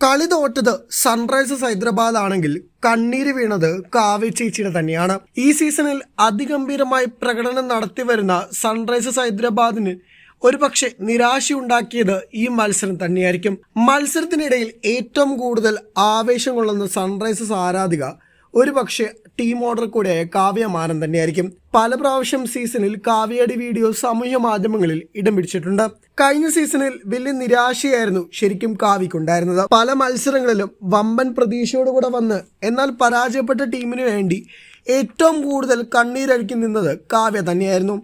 കളി തോറ്റത് സൺറൈസേഴ്സ് ഹൈദരാബാദ് ആണെങ്കിൽ കണ്ണീര് വീണത് കാവ്യ ചേച്ചിയുടെ തന്നെയാണ്. ഈ സീസണിൽ അതിഗംഭീരമായി പ്രകടനം നടത്തി വരുന്ന സൺറൈസേഴ്സ് ഹൈദരാബാദിന് ഒരുപക്ഷെ നിരാശയുണ്ടാക്കിയത് ഈ മത്സരം തന്നെയായിരിക്കും. മത്സരത്തിനിടയിൽ ഏറ്റവും കൂടുതൽ ആവേശം കൊള്ളുന്ന സൺറൈസേഴ്സ് ആരാധിക ഒരുപക്ഷെ ടീം ഓർഡർ കൂടിയായ കാവ്യ മാനം തന്നെയായിരിക്കും. പല പ്രാവശ്യം സീസണിൽ കാവ്യയുടെ വീഡിയോ സമൂഹ മാധ്യമങ്ങളിൽ ഇടം പിടിച്ചിട്ടുണ്ട്. കഴിഞ്ഞ സീസണിൽ വലിയ നിരാശയായിരുന്നു ശരിക്കും കാവ്യക്കുണ്ടായിരുന്നത് പല മത്സരങ്ങളിലും വമ്പൻ പ്രതീക്ഷയോടുകൂടെ വന്ന് എന്നാൽ പരാജയപ്പെട്ട ടീമിന് വേണ്ടി ഏറ്റവും കൂടുതൽ കണ്ണീരഴുക്കി നിന്നത് കാവ്യ തന്നെയായിരുന്നു.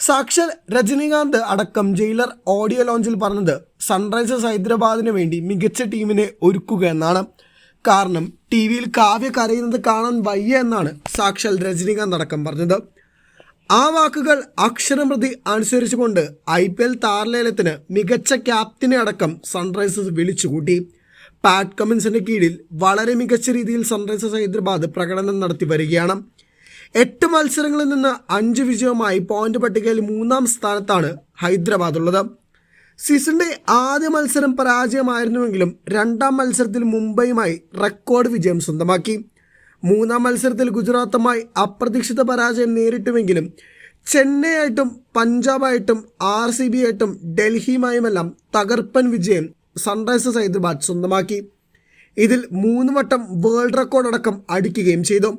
സാക്ഷാൽ രജനീകാന്ത് അടക്കം ജയിലർ ഓഡിയോ ലോഞ്ചിൽ പറഞ്ഞത് സൺറൈസേഴ്സ് ഹൈദരാബാദിന് വേണ്ടി മികച്ച ടീമിനെ ഒരുക്കുക എന്നാണ്. കാരണം ടി വിയിൽ കാവ്യ കരയുന്നത് കാണാൻ വയ്യ എന്നാണ് സാക്ഷാൽ രജനീകാന്ത് അടക്കം പറഞ്ഞത്. ആ വാക്കുകൾ അക്ഷരം പ്രതി അനുസരിച്ചുകൊണ്ട് ഐ പി എൽ താരലേലത്തിന് മികച്ച ക്യാപ്റ്റനെ അടക്കം സൺറൈസേഴ്സ് വിളിച്ചുകൂട്ടി. പാറ്റ് കമിൻസിന്റെ കീഴിൽ വളരെ മികച്ച രീതിയിൽ സൺറൈസേഴ്സ് ഹൈദരാബാദ് പ്രകടനം നടത്തി വരികയാണ്. എട്ട് മത്സരങ്ങളിൽ നിന്ന് അഞ്ച് വിജയവുമായി പോയിന്റ് പട്ടികയിൽ മൂന്നാം സ്ഥാനത്താണ് ഹൈദരാബാദ് ഉള്ളത്. സീസണിന്റെ ആദ്യ മത്സരം പരാജയമായിരുന്നുവെങ്കിലും രണ്ടാം മത്സരത്തിൽ മുംബൈയുമായി റെക്കോർഡ് വിജയം സ്വന്തമാക്കി. മൂന്നാം മത്സരത്തിൽ ഗുജറാത്തുമായി അപ്രതീക്ഷിത പരാജയം നേരിട്ടുവെങ്കിലും ചെന്നൈയായിട്ടും പഞ്ചാബായിട്ടും ആർ സി ബി ആയിട്ടും ഡൽഹിയുമായുമെല്ലാം തകർപ്പൻ വിജയം സൺറൈസേഴ്സ് ഹൈദരാബാദ് സ്വന്തമാക്കി. ഇതിൽ മൂന്ന് വട്ടം വേൾഡ് റെക്കോർഡ് അടക്കം അടിക്കുകയും ചെയ്തു.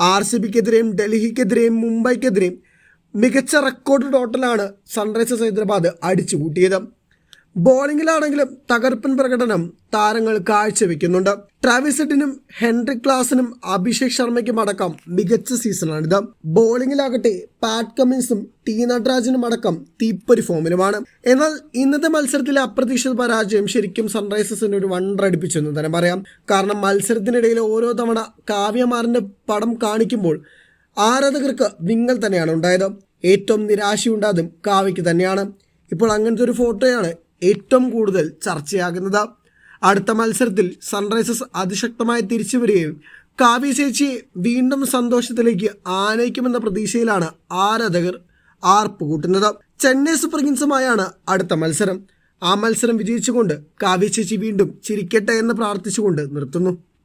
ആർ സി ബിക്കെതിരെയും ഡൽഹിക്കെതിരെയും മുംബൈക്കെതിരെയും മികച്ച റെക്കോർഡ് ടോട്ടലാണ് സൺറൈസേഴ്സ് ഹൈദരാബാദ് അടിച്ചുകൂട്ടിയത്. ബോളിംഗിലാണെങ്കിലും തകർപ്പൻ പ്രകടനം താരങ്ങൾ കാഴ്ചവെക്കുന്നുണ്ട്. ട്രാവിസ് ഹെൻറി ക്ലാസിനും അഭിഷേക് ശർമ്മയ്ക്കും അടക്കം മികച്ച സീസണാണിത് ബോളിംഗിലാകട്ടെ പാറ്റ് കമ്മിൻസും ടി നടരാജനും അടക്കം തീപ്പൊരു ഫോമിലുമാണ് എന്നാൽ ഇന്നത്തെ മത്സരത്തിലെ അപ്രതീക്ഷിത പരാജയം ശരിക്കും സൺറൈസേഴ്സിന് ഒരു വണ്ടർ അടിപ്പിച്ചെന്ന് തന്നെ പറയാം. കാരണം മത്സരത്തിനിടയിൽ ഓരോ തവണ കാവ്യമാറിന്റെ പടം കാണിക്കുമ്പോൾ ആരാധകർക്ക് വിങ്ങൽ തന്നെയാണ് ഉണ്ടായത്. ഏറ്റവും നിരാശയുണ്ടാതും കാവ്യയ്ക്ക് തന്നെയാണ്. ഇപ്പോൾ അങ്ങനത്തെ ഒരു ഫോട്ടോയാണ് ഏറ്റവും കൂടുതൽ ചർച്ചയാകുന്നത്. അടുത്ത മത്സരത്തിൽ സൺറൈസേഴ്സ് അതിശക്തമായി തിരിച്ചു വരികയും കാവ്യ ചേച്ചിയെ വീണ്ടും സന്തോഷത്തിലേക്ക് ആനയിക്കുമെന്ന പ്രതീക്ഷയിലാണ് ആരാധകർ ആർപ്പ് കൂട്ടുന്നത്. ചെന്നൈ സൂപ്പർ കിങ്സുമായാണ് അടുത്ത മത്സരം. ആ മത്സരം വിജയിച്ചുകൊണ്ട് കാവ്യ ചേച്ചി വീണ്ടും ചിരിക്കട്ടെ എന്ന് പ്രാർത്ഥിച്ചുകൊണ്ട് നിർത്തുന്നു.